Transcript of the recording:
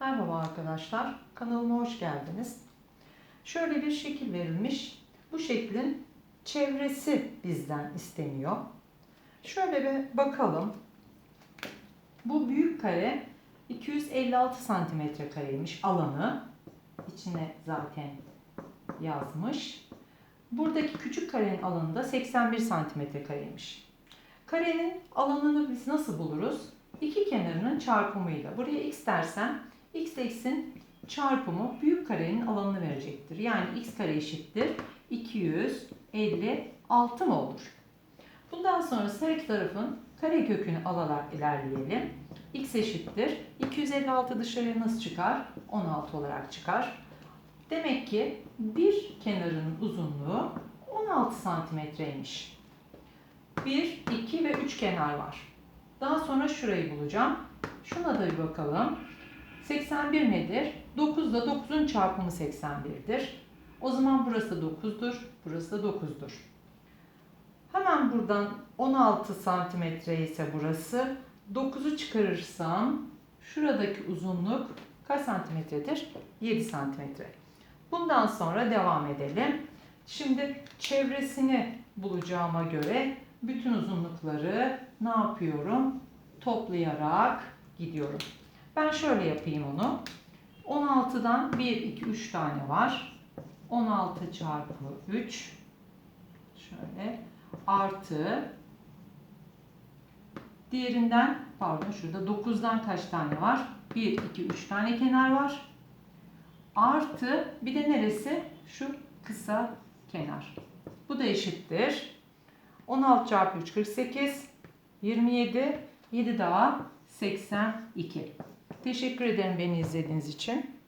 Merhaba arkadaşlar, kanalıma hoş geldiniz. Şöyle bir şekil verilmiş. Bu şeklin çevresi bizden isteniyor. Şöyle bir bakalım. Bu büyük kare 256 santimetre kareymiş alanı. İçine zaten yazmış. Buradaki küçük karenin alanı da 81 santimetre kareymiş. Karenin alanını biz nasıl buluruz? İki kenarının çarpımıyla. Buraya x dersen x x'in çarpımı büyük karenin alanını verecektir. Yani x kare eşittir 256 mı olur? Bundan sonra her iki tarafın kare kökünü alarak ilerleyelim. x eşittir. 256 dışarıya nasıl çıkar? 16 olarak çıkar. Demek ki bir kenarının uzunluğu 16 santimetreymiş. 1, 2 ve 3 kenar var. Daha sonra şurayı bulacağım. Şuna da bir bakalım. 81 nedir? 9 da 9'un çarpımı 81'dir. O zaman burası 9'dur, burası da 9'dur. Hemen buradan 16 santimetre ise burası. 9'u çıkarırsam şuradaki uzunluk kaç santimetredir? 7 santimetre. Bundan sonra devam edelim. Şimdi çevresini bulacağıma göre bütün uzunlukları ne yapıyorum? Toplayarak gidiyorum. Ben şöyle yapayım onu. 16'dan 1, 2, 3 tane var. 16 çarpı 3 şöyle artı diğerinden pardon şurada 9'dan kaç tane var? 1, 2, 3 tane kenar var. Artı bir de neresi? Şu kısa kenar. Bu da eşittir. 16 çarpı 3 48. 27. 7 daha 82. Teşekkür ederim beni izlediğiniz için.